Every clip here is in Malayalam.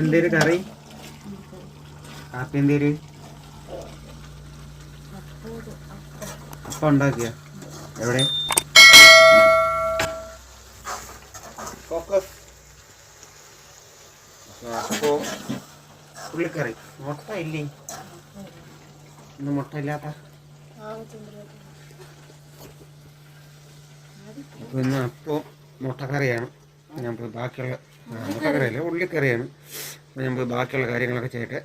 എന്തേര് കറി? കാപ്പി എന്തേര്? അപ്പം ഉണ്ടാക്കിയ. എവിടെ? ഫോക്കസ് അപ്പോ ഉള്ളിക്കറി. മുട്ട ഇല്ലേ? ഇന്ന് മുട്ട ഇല്ലാത്ത. അപ്പൊ ഇന്ന് അപ്പോൾ മുട്ടക്കറിയാണ്. ഞാൻ പോയി ബാക്കിയുള്ള മുട്ടക്കറിയല്ല ഉള്ളിക്കറിയാണ്. ഞാൻ പോയി ബാക്കിയുള്ള കാര്യങ്ങളൊക്കെ ചെയ്യട്ടെ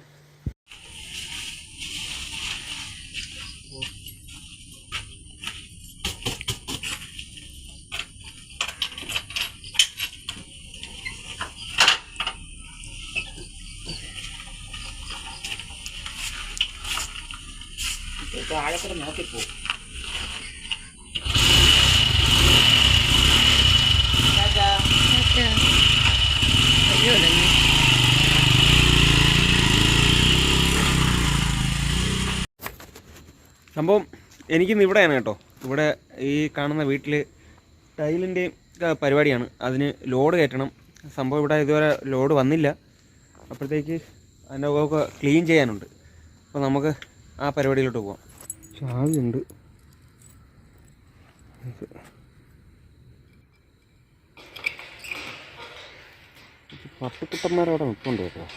ആഴക്കൂടെ നോക്കിപ്പോ. സംഭവം എനിക്കിന്ന് ഇവിടെയാണ് കേട്ടോ. ഇവിടെ ഈ കാണുന്ന വീട്ടിൽ ടൈലിന്റെയും പരിപാടിയാണ്. അതിന് ലോഡ് കയറ്റണം. സംഭവം ഇവിടെ ഇതുവരെ ലോഡ് വന്നില്ല. അപ്പോഴത്തേക്ക് അതിന്റെ ഒക്കെ ക്ലീൻ ചെയ്യാനുണ്ട്. അപ്പോൾ നമുക്ക് ആ പരിപാടിയിലോട്ട് പോവാം. ചാവിയുണ്ട്. അവിടെ നിൽപ്പുണ്ട് കേട്ടോ.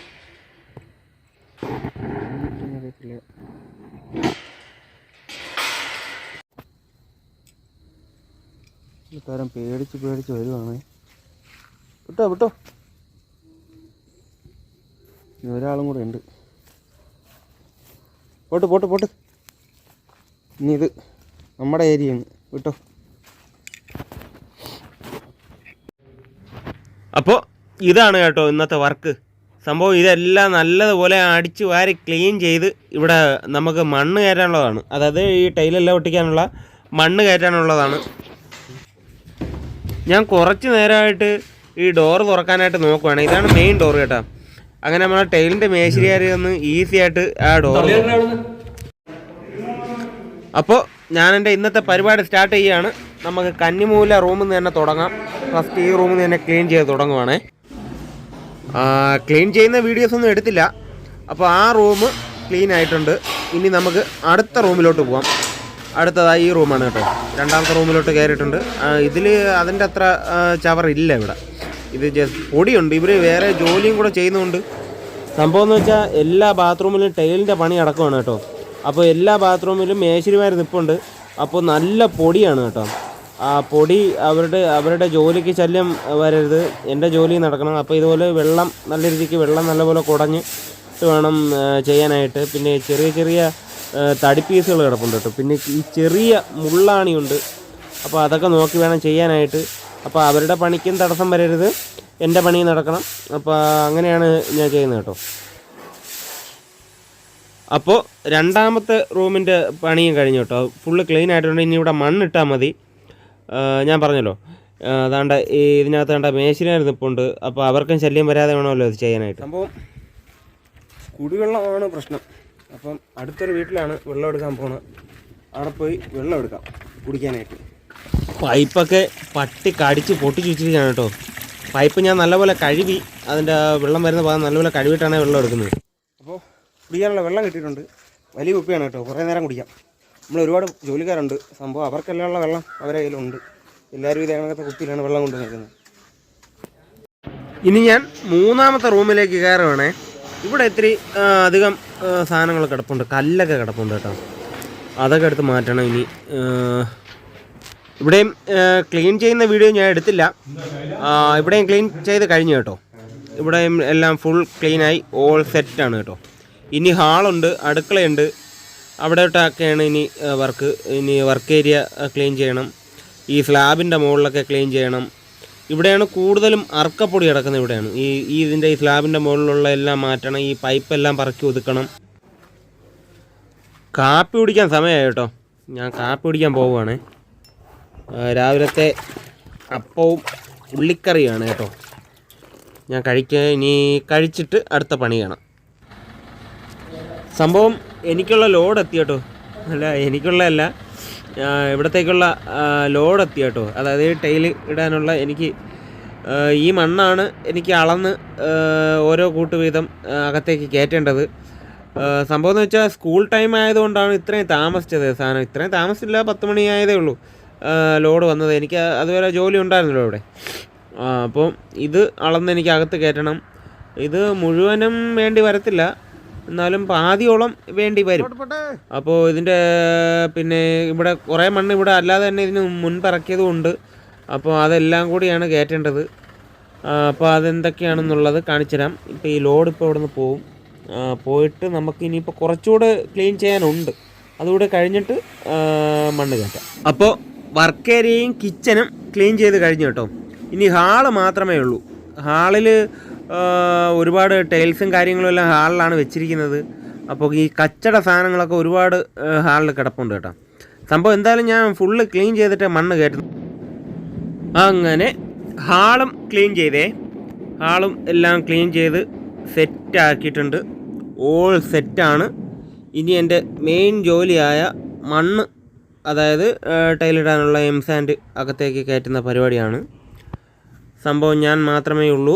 തരം പേടിച്ച് പേടിച്ച് വരുവാണ്. വിട്ടോ വിട്ടോ. ഒരാളും കൂടെ ഉണ്ട്. പോട്ട് പോട്ട് പോട്ട്. ഇനി ഇത് നമ്മുടെ ഏരിയയാണ്. വിട്ടോ. അപ്പോൾ ഇതാണ് കേട്ടോ ഇന്നത്തെ വർക്ക്. സംഭവം ഇതെല്ലാം നല്ലതുപോലെ അടിച്ച് വാരി ക്ലീൻ ചെയ്ത് ഇവിടെ നമുക്ക് മണ്ണ് കയറ്റാനുള്ളതാണ്. അതായത് ഈ ടൈലെല്ലാം ഒട്ടിക്കാനുള്ള മണ്ണ് കയറ്റാനുള്ളതാണ്. ഞാൻ കുറച്ച് നേരമായിട്ട് ഈ ഡോർ തുറക്കാനായിട്ട് നോക്കുവാണ്. ഇതാണ് മെയിൻ ഡോർ കേട്ടോ. അങ്ങനെ നമ്മളെ ടൈലിന്റെ മേശരിയാരി ഒന്ന് ഈസി ആയിട്ട് ആ ഡോർ അപ്പോൾ ഞാൻ എന്റെ ഇന്നത്തെ പരിപാടി സ്റ്റാർട്ട് ചെയ്യുകയാണ് നമുക്ക് കന്നിമൂല റൂമിൽ നിന്ന് തന്നെ തുടങ്ങാം. ഫസ്റ്റ് ഈ റൂമിൽ നിന്ന് തന്നെ ക്ലീൻ ചെയ്ത് തുടങ്ങുവാണേ. ക്ലീൻ ചെയ്യുന്ന വീഡിയോസ് ഒന്നും എടുത്തില്ല. അപ്പോൾ ആ റൂം ക്ലീൻ ആയിട്ടുണ്ട്. ഇനി നമുക്ക് അടുത്ത റൂമിലോട്ട് പോവാം. അടുത്തതായി ഈ റൂമാണ് കേട്ടോ. രണ്ടാമത്തെ റൂമിലോട്ട് കയറിയിട്ടുണ്ട്. ഇതിൽ അതിന്റെ അത്ര ചവർ ഇല്ല ഇവിടെ. ഇത് ജസ്റ്റ് പൊടിയുണ്ട്. ഇവർ വേറെ ജോലിയും കൂടെ ചെയ്യുന്നുണ്ട്. സംഭവം എന്ന് വെച്ചാൽ എല്ലാ ബാത്റൂമിലും ടൈലിന്റെ പണി അടക്കമാണ് കേട്ടോ. അപ്പോൾ എല്ലാ ബാത്റൂമിലും മേശരിമാർ നിൽപ്പുണ്ട് അപ്പോൾ നല്ല പൊടിയാണ് കേട്ടോ. ആ പൊടി അവരുടെ അവരുടെ ജോലിക്ക് ശല്യം വരരുത്. എന്റെ ജോലി നടക്കണം. അപ്പോൾ ഇതുപോലെ വെള്ളം നല്ല രീതിക്ക് വെള്ളം നല്ലപോലെ കുടഞ്ഞ് വേണം ചെയ്യാനായിട്ട്. പിന്നെ ചെറിയ ചെറിയ തടി പീസുകൾ കിടപ്പുണ്ട് കേട്ടോ. പിന്നെ ഈ ചെറിയ മുള്ളാണിയുണ്ട്. അപ്പോൾ അതൊക്കെ നോക്കി വേണം ചെയ്യാനായിട്ട്. അപ്പോൾ അവരുടെ പണിക്കും തടസ്സം വരരുത്. എന്റെ പണി നടക്കണം. അപ്പോൾ അങ്ങനെയാണ് ഞാൻ ചെയ്യുന്നത് കേട്ടോ. അപ്പോൾ രണ്ടാമത്തെ റൂമിന്റെ പണിയും കഴിഞ്ഞു കേട്ടോ. ഫുള്ള് ക്ലീൻ ആയിട്ടുണ്ട്. ഇനി ഇവിടെ മണ്ണിട്ടാൽ മതി. ഞാൻ പറഞ്ഞല്ലോ. അതാണ്ട് ഈ ഇതിനകത്ത് കണ്ട മേശിനാർ നിൽപ്പുണ്ട് അപ്പോൾ അവർക്കും ശല്യം വരാതെ വേണമല്ലോ ഇത് ചെയ്യാനായിട്ട്. സംഭവം കുടിവെള്ളമാണ് പ്രശ്നം. അപ്പം അടുത്തൊരു വീട്ടിലാണ് വെള്ളം എടുക്കാൻ പോണത്. അവിടെ പോയി വെള്ളം എടുക്കാം കുടിക്കാനായിട്ട്. പൈപ്പൊക്കെ പട്ടി കടിച്ച് പൊട്ടിച്ച് വെച്ചിരിക്കുകയാണ് കേട്ടോ. പൈപ്പ് ഞാൻ നല്ലപോലെ കഴുകി അതിന്റെ വെള്ളം വരുന്ന ഭാഗം നല്ലപോലെ കഴുകിയിട്ടാണ് വെള്ളം എടുക്കുന്നത്. അപ്പോൾ കുടിക്കാനുള്ള വെള്ളം കിട്ടിയിട്ടുണ്ട്. വലിയ കുപ്പിയാണ് കേട്ടോ. കുറേ നേരം കുടിക്കാം. നമ്മൾ ഒരുപാട് ജോലിക്കാരുണ്ട്. സംഭവം അവർക്കെല്ലാം ഉള്ള വെള്ളം അവരെ കയ്യിലുണ്ട്. എല്ലാവരും ഇതേ കണക്കത്തെ കുപ്പിയിലാണ് വെള്ളം കൊണ്ടുവന്നിരിക്കുന്നത്. ഇനി ഞാൻ മൂന്നാമത്തെ റൂമിലേക്ക് കയറുവാണേ. ഇവിടെ ഇത്തിരി അധികം സാധനങ്ങൾ കിടപ്പുണ്ട്. കല്ലൊക്കെ കിടപ്പുണ്ട് കേട്ടോ. അതൊക്കെ എടുത്ത് മാറ്റണം ഇനി. ഇവിടെയും ക്ലീൻ ചെയ്യുന്ന വീഡിയോ ഞാൻ എടുത്തില്ല. ഇവിടെയും ക്ലീൻ ചെയ്ത് കഴിഞ്ഞു കേട്ടോ. ഇവിടെയും എല്ലാം ഫുൾ ക്ലീനായി ഓൾ സെറ്റാണ് കേട്ടോ. ഇനി ഹാളുണ്ട് അടുക്കളയുണ്ട്. അവിടെയൊട്ടൊക്കെയാണ് ഇനി വർക്ക് ഇനി വർക്ക് ഏരിയ ക്ലീൻ ചെയ്യണം. ഈ സ്ലാബിന്റെ മുകളിലൊക്കെ ക്ലീൻ ചെയ്യണം. ഇവിടെയാണ് കൂടുതലും അർക്കപ്പൊടി കിടക്കുന്നത് ഇവിടെയാണ്. ഈ ഈ ഇതിന്റെ ഈ സ്ലാബിന്റെ മുകളിലുള്ള എല്ലാം മാറ്റണം ഈ പൈപ്പ് എല്ലാം പറക്കി ഒതുക്കണം. കാപ്പി കുടിക്കാൻ സമയമായി കേട്ടോ. ഞാൻ കാപ്പി കുടിക്കാൻ പോവുകയാണേ. രാവിലത്തെ അപ്പവും ഉള്ളിക്കറിയാണ് കേട്ടോ. ഞാൻ കഴിക്കാൻ ഇനി കഴിച്ചിട്ട് അടുത്ത പണി കാണാം. സംഭവം എനിക്കുള്ള ലോഡ് എത്തി കേട്ടോ. അല്ല എനിക്കുള്ളതല്ല. ഇവിടത്തേക്കുള്ള ലോഡ് എത്തി കേട്ടോ. അതായത് ടൈൽ ഇടാനുള്ള എനിക്ക് ഈ മണ്ണാണ് എനിക്ക് അളന്ന് ഓരോ കൂട്ട് വീതം അകത്തേക്ക് കയറ്റേണ്ടത്. സംഭവം എന്ന് വെച്ചാൽ സ്കൂൾ ടൈം ആയതുകൊണ്ടാണ് ഇത്രയും താമസിച്ചത് സാധനം. ഇത്രയും താമസിച്ചില്ല പത്ത് മണി ആയതേ ഉള്ളൂ ലോഡ് വന്നത്. എനിക്ക് അതുവരെ ജോലി ഉണ്ടായിരുന്നല്ലോ ഇവിടെ അപ്പം ഇത് അളന്ന് എനിക്ക് അകത്ത് കയറ്റണം. ഇത് മുഴുവനും വേണ്ടി വരത്തില്ല. എന്നാലും പാതിയോളം വേണ്ടി വരും. അപ്പോൾ ഇതിന്റെ പിന്നെ ഇവിടെ കുറേ മണ്ണ് ഇവിടെ അല്ലാതെ തന്നെ ഇതിന് മുൻപിറക്കിയതും ഉണ്ട് അപ്പോൾ അതെല്ലാം കൂടിയാണ് കയറ്റേണ്ടത്. അപ്പോൾ അതെന്തൊക്കെയാണെന്നുള്ളത് കാണിച്ചു തരാം ഇപ്പോൾ ഈ ലോഡ് ഇപ്പോൾ ഇവിടെ നിന്ന് പോവും പോയിട്ട് നമുക്ക് ഇനിയിപ്പോൾ കുറച്ചുകൂടെ ക്ലീൻ ചെയ്യാനുണ്ട്. അതുകൂടെ കഴിഞ്ഞിട്ട് മണ്ണ് കയറ്റാം. അപ്പോൾ വർക്ക് ഏരിയയും കിച്ചനും ക്ലീൻ ചെയ്ത് കഴിഞ്ഞു കേട്ടോ. ഇനി ഹാൾ മാത്രമേ ഉള്ളൂ. ഹാളിൽ ഒരുപാട് ടൈൽസും കാര്യങ്ങളും എല്ലാം ഹാളിലാണ് വെച്ചിരിക്കുന്നത്. അപ്പോൾ ഈ കച്ചട സാധനങ്ങളൊക്കെ ഒരുപാട് ഹാളിൽ കിടപ്പുണ്ട് കേട്ടോ. സംഭവം എന്തായാലും ഞാൻ ഫുള്ള് ക്ലീൻ ചെയ്തിട്ട് മണ്ണ് കയറ്റുന്നു അങ്ങനെ ഹാളും ക്ലീൻ ചെയ്തേ. ഹാളും എല്ലാം ക്ലീൻ ചെയ്ത് സെറ്റാക്കിയിട്ടുണ്ട് ഓൾ സെറ്റാണ് ഇനി എന്റെ മെയിൻ ജോലിയായ മണ്ണ് അതായത് ടൈലിടാനുള്ള എം സാൻഡ് അകത്തേക്ക് കയറ്റുന്ന പരിപാടിയാണ്. സംഭവം ഞാൻ മാത്രമേ ഉള്ളൂ.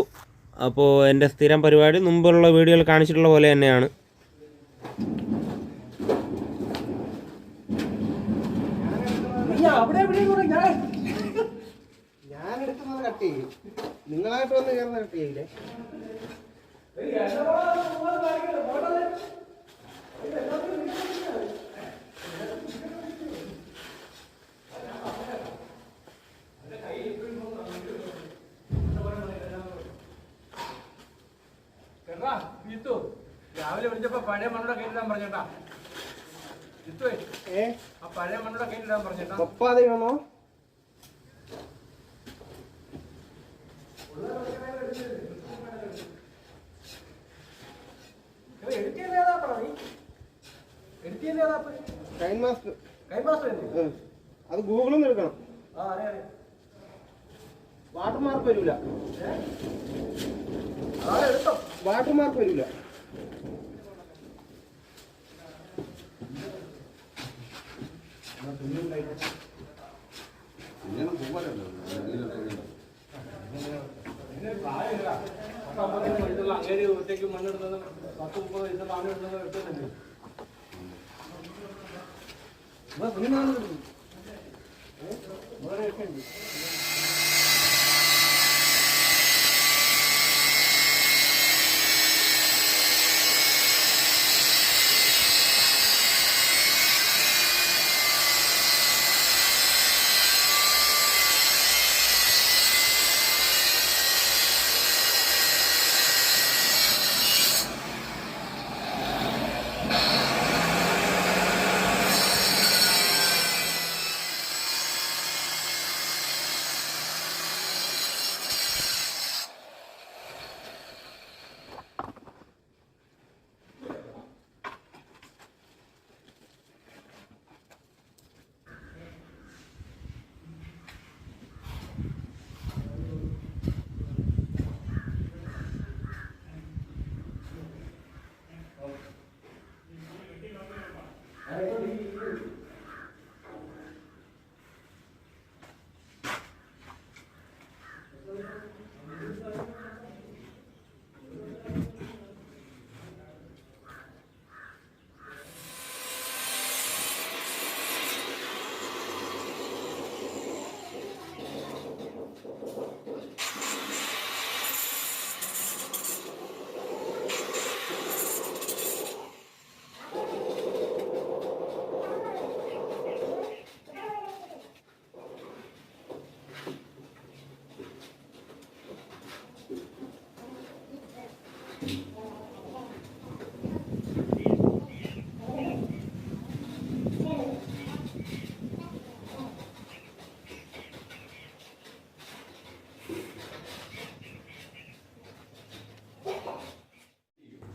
അപ്പോൾ എന്റെ സ്ഥിരം പരിപാടി മുമ്പുള്ള വീഡിയോയിൽ കാണിച്ചിട്ടുള്ള പോലെ തന്നെയാണ്. നിങ്ങളായിട്ട് വന്ന് കയറുന്ന കട്ട് ചെയ്യില്ലേ? കേട്ടാ വിളിച്ചപ്പോ പഴയ മണ്ണുടെ കയ്യിലിടാൻ പറഞ്ഞേട്ടാ. ആ പഴയ മണ്ണുടെ കയ്യിലിടാൻ പറഞ്ഞേട്ടാ. ഒപ്പാതെ വേണോ ചെയ്ത് ഏതാ പറ വാട്ടർമാർക്ക് എഡിറ്റ് വാട്ടർമാർക്ക് ഏതാ അപ്പൊ? ടൈം മാസ്റ്റർ കൈമാസ്റ്റർ അല്ലേ? ഉം. അത് ഗൂഗിളിൽ നിന്ന് എടുക്കണം ആ അറിയാം അറിയാം വാട്ടർ വാട്ടർ മാർക്ക് വരില്ല പത്ത് മുപ്പത് വയസ്സ് അങ്ങേര് ഒറ്റയ്ക്ക് മണ്ണിടുന്നത് പത്ത് മുപ്പത് വയസ്സുള്ള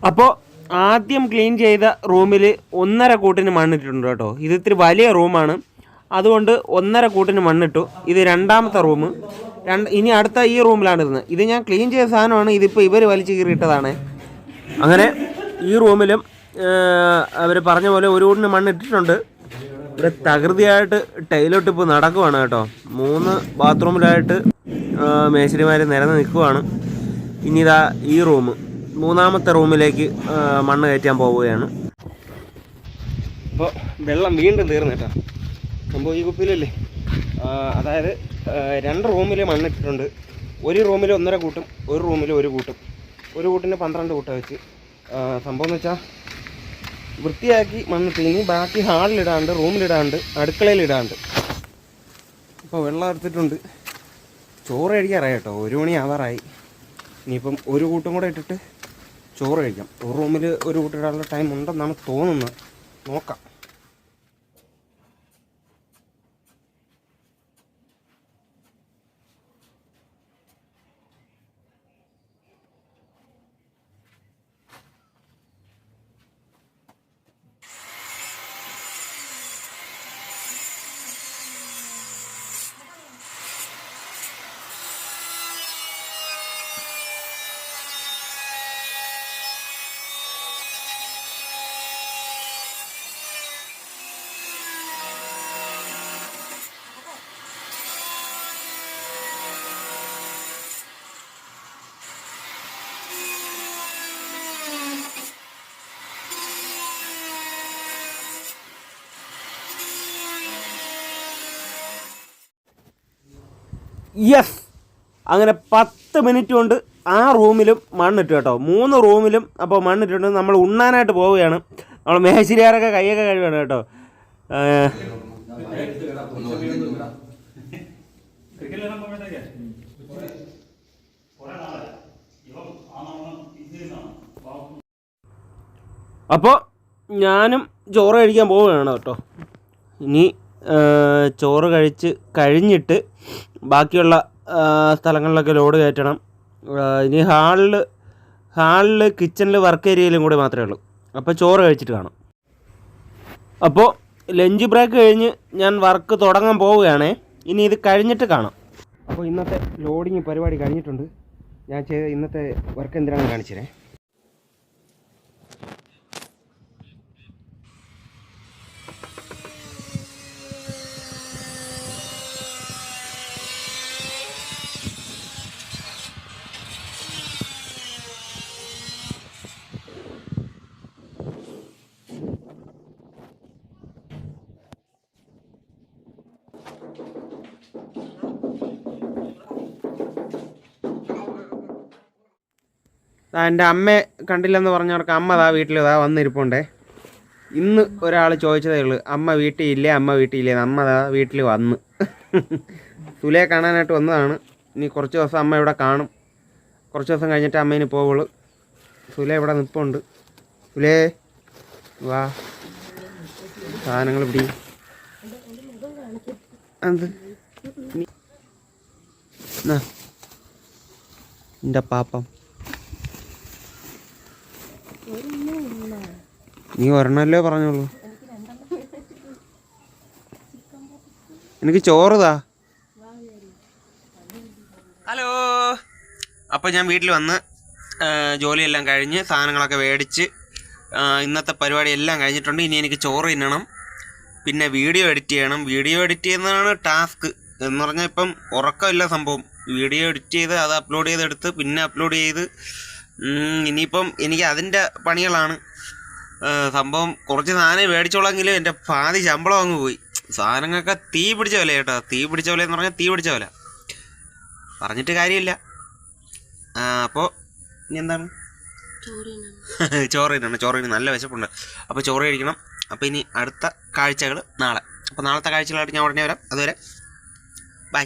അപ്പോൾ ആദ്യം ക്ലീൻ ചെയ്ത റൂമിൽ ഒന്നര കൂട്ടിന് മണ്ണിട്ടിട്ടുണ്ട് കേട്ടോ. ഇത് ഇത്തിരി വലിയ റൂമാണ്. അതുകൊണ്ട് ഒന്നര കൂട്ടിന് മണ്ണിട്ടു. ഇത് രണ്ടാമത്തെ റൂം. രണ്ട് ഇനി അടുത്ത ഈ റൂമിലാണ് ഇരുന്നത്. ഇത് ഞാൻ ക്ലീൻ ചെയ്ത സാധനമാണ്. ഇതിപ്പോൾ ഇവർ വലിച്ചു കീറിയിട്ടതാണ്. അങ്ങനെ ഈ റൂമിലും അവർ പറഞ്ഞ പോലെ ഒരു കൂട്ടിന് മണ്ണിട്ടിട്ടുണ്ട്. ഇവിടെ തകൃതിയായിട്ട് ടൈലോട്ട് ഇപ്പോൾ നടക്കുവാണ് കേട്ടോ. മൂന്ന് ബാത്റൂമിലായിട്ട് മേശരിമാർ നിരന്ന് നിൽക്കുവാണ്. ഇനി ഇതാ ഈ റൂം. മൂന്നാമത്തെ റൂമിലേക്ക് മണ്ണ് കയറ്റാൻ പോവുകയാണ്. അപ്പോൾ വെള്ളം വീണ്ടും തീർന്നു സംഭവം ഈ കുപ്പിയിലല്ലേ? അതായത് രണ്ട് റൂമിൽ മണ്ണിട്ടിട്ടുണ്ട്. ഒരു റൂമിൽ ഒന്നര കൂട്ടും ഒരു റൂമിൽ ഒരു കൂട്ടും. ഒരു കൂട്ടിന് പന്ത്രണ്ട് കൂട്ടം വെച്ച്. സംഭവം എന്ന് വെച്ചാൽ വൃത്തിയാക്കി മണ്ണിട്ട് ഇനി ബാക്കി ഹാളിലിടാണ്ട് റൂമിലിടാണ്ട് അടുക്കളയിലിടാണ്ട്. ഇപ്പോൾ വെള്ളം എടുത്തിട്ടുണ്ട്. ചോറ് കഴിക്കാറായി കേട്ടോ. ഒരു മണി ആവാറായി. ഇനിയിപ്പം ഒരു കൂട്ടും കൂടെ ഇട്ടിട്ട് ചോറ് കഴിക്കാം. ഒരു റൂമിൽ ഒരു കൂട്ടിടാനുള്ള ടൈം ഉണ്ടെന്നാണ് തോന്നുന്നത്. നോക്കാം. യെസ് അങ്ങനെ പത്ത് മിനിറ്റ് കൊണ്ട് ആ റൂമിലും മണ്ണിട്ടു കേട്ടോ. മൂന്ന് റൂമിലും അപ്പോൾ മണ്ണിട്ടുണ്ട്. നമ്മൾ ഉണ്ണാനായിട്ട് പോവുകയാണ്. നമ്മൾ മേശരിയാരൊക്കെ കൈയൊക്കെ കഴിവാണ് കേട്ടോ. അപ്പോൾ ഞാനും ചോറ് കഴിക്കാൻ പോവുകയാണ് കേട്ടോ. ഇനി ചോറ് കഴിച്ച് കഴിഞ്ഞിട്ട് ബാക്കിയുള്ള സ്ഥലങ്ങളിലൊക്കെ ലോഡ് കയറ്റണം. ഇനി ഹാളിൽ ഹാളിൽ കിച്ചണിൽ വർക്ക് ഏരിയയിലും കൂടി മാത്രമേ ഉള്ളൂ. അപ്പോൾ ചോറ് കഴിച്ചിട്ട് കാണും. അപ്പോൾ ലഞ്ച് ബ്രേക്ക് കഴിഞ്ഞ് ഞാൻ വർക്ക് തുടങ്ങാൻ പോവുകയാണ്. ഇനി ഇത് കഴിഞ്ഞിട്ട് കാണാം. അപ്പോൾ ഇന്നത്തെ ലോഡിങ് പരിപാടി കഴിഞ്ഞിട്ടുണ്ട്. ഞാൻ ചെയ്ത ഇന്നത്തെ വർക്ക് എന്തിനാണെന്ന് കാണിച്ചേ എന്റെ അമ്മയെ കണ്ടില്ലെന്ന് പറഞ്ഞവർക്ക് അമ്മ ദാ വീട്ടിൽ ദാ വന്നിരിപ്പുണ്ടേ. ഇന്ന് ഒരാൾ ചോദിച്ചതേ ഉള്ളൂ അമ്മ വീട്ടിൽ ഇല്ലേ? അമ്മ വീട്ടിൽ ഇല്ലേ? അമ്മ ദാ വീട്ടിൽ വന്ന്. സുലയെ കാണാനായിട്ട് വന്നതാണ്. ഇനി കുറച്ച് ദിവസം അമ്മ ഇവിടെ കാണും. കുറച്ച് ദിവസം കഴിഞ്ഞിട്ട് അമ്മയിന് പോവുള്ളൂ. സുല ഇവിടെ നിൽപ്പുണ്ട് സുലേ വാ. സാധനങ്ങൾ പിടി. എന്ത്? എന്റെ പാപ്പം. നീ ഒരെണ്ണല്ലേ പറഞ്ഞോളൂ എനിക്ക് ചോറുതാ ഹലോ. അപ്പൊ ഞാൻ വീട്ടിൽ വന്ന് ജോലിയെല്ലാം കഴിഞ്ഞ് സാധനങ്ങളൊക്കെ മേടിച്ച് ഇന്നത്തെ പരിപാടി എല്ലാം കഴിഞ്ഞിട്ടുണ്ട്. ഇനി എനിക്ക് ചോറ് തിന്നണം. പിന്നെ വീഡിയോ എഡിറ്റ് ചെയ്യണം. വീഡിയോ എഡിറ്റ് ചെയ്യുന്നതാണ് ടാസ്ക്. എന്ന് പറഞ്ഞാൽ ഇപ്പം ഉറക്കമില്ല സംഭവം. വീഡിയോ എഡിറ്റ് ചെയ്ത് അത് അപ്ലോഡ് ചെയ്തെടുത്ത് പിന്നെ അപ്ലോഡ് ചെയ്ത് ഇനിയിപ്പം എനിക്ക് അതിന്റെ പണികളാണ്. സംഭവം കുറച്ച് സാധനം മേടിച്ചോളെങ്കിലും എന്റെ പാതി ശമ്പളം അങ്ങ് പോയി. സാധനങ്ങൾക്ക് തീ പിടിച്ച വില കേട്ടോ. തീ പിടിച്ച വില എന്ന് പറഞ്ഞാൽ തീ പിടിച്ച വില. പറഞ്ഞിട്ട് കാര്യമില്ല. അപ്പോൾ ഇനി എന്താണ്? ചോറ് തിന്നണം ചോറ് നല്ല വിശപ്പുണ്ട്. അപ്പോൾ ചോറ് കഴിക്കണം. അപ്പോൾ ഇനി അടുത്ത കാഴ്ചകൾ നാളെ. അപ്പോൾ നാളത്തെ കാഴ്ചകളായിട്ട് ഞാൻ ഉടനെ വരാം. അതുവരെ ബൈ.